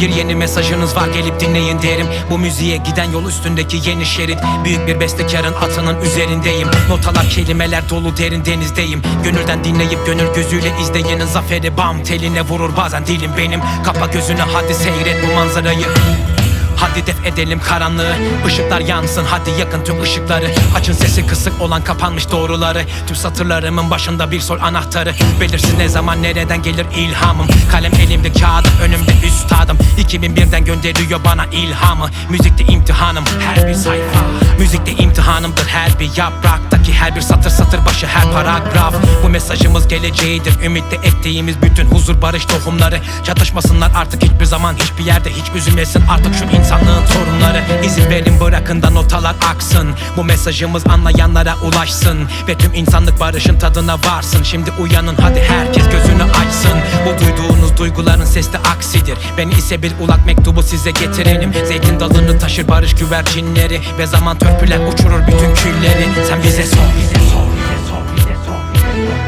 Bir yeni mesajınız var gelip dinleyin derim. Bu müziğe giden yol üstündeki yeni şerit. Büyük bir bestekarın atının üzerindeyim. Notalar kelimeler dolu derin denizdeyim. Gönülden dinleyip gönül gözüyle izleyenin zaferi Bam teline vurur bazen dilim benim. Kapa gözünü hadi seyret bu manzarayı Hadi def edelim karanlığı. Işıklar yansın hadi yakın tüm ışıkları. Açın sesi kısık olan kapanmış doğruları. Tüm satırlarımın başında bir sol anahtarı. Belirsiz ne zaman nereden gelir ilhamım? Kalem elimde kağıdım önümde üstadım. 2001'den gönderiyor bana ilhamı. Müzikte imtihanım her bir sayfa. Müzikte imtihanımdır her bir yapraktaki Her bir satır satır başı her paragraf. Bu mesajımız geleceğidir. Ümitle ektiğimiz bütün huzur barış tohumları. Çatışmasınlar artık hiçbir zaman hiçbir yerde Hiç üzülmesin. Artık şu insanlığın sorunları. İzin verin bırakın da notalar aksın. Bu mesajımız anlayanlara ulaşsın. Ve tüm insanlık barışın tadına varsın. Şimdi uyanın hadi herkes gözünü açsın. Bu duyduğunuz duyguların sesli aksidir. Ben ise bir ulak mektubu size getirenim Zeytin dalını taşır barış güvercinleri. Ve zaman törpüler uçurur bütün külleri. Sen bize sor bize sor bize sor bize sor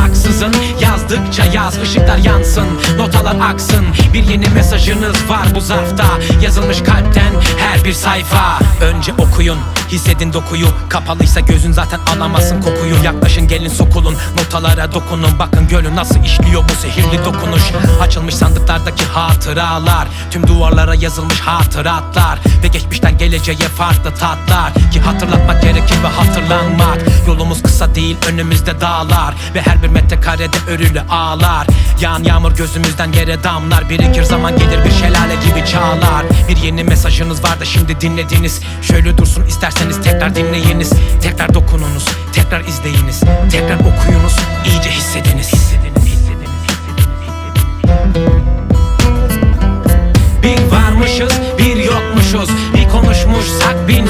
yazdıkça yaz ışıklar yansın Notalar aksın. Bir yeni mesajınız var bu zarfta. Yazılmış kalpten her bir sayfa. Önce okuyun hissedin dokuyu Kapalıysa gözün zaten alamazsın kokuyu. Yaklaşın gelin sokulun notalara dokunun. Bakın gölü nasıl işliyor bu sihirli dokunuş. Açılmış sandıklardaki hatıralar Tüm duvarlara yazılmış hatıratlar. Ve geçmişten geleceğe farklı tatlar. Ki hatırlatmak gerekir ve hatırlanmak. Yolumuz kısa değil önümüzde dağlar. Ve her bir metrekarede örülü ağlar. Yağan yağmur gözümüzden yere damlar. Birikir zaman gelir bir şelale gibi çağlar. Bir yeni mesajınız var da şimdi dinlediniz Şöyle dursun isterseniz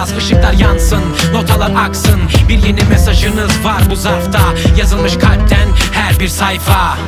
yaz ışıklar yansın Notalar aksın. Bir yeni mesajınız var bu zarfta Yazılmış kalpten her bir sayfa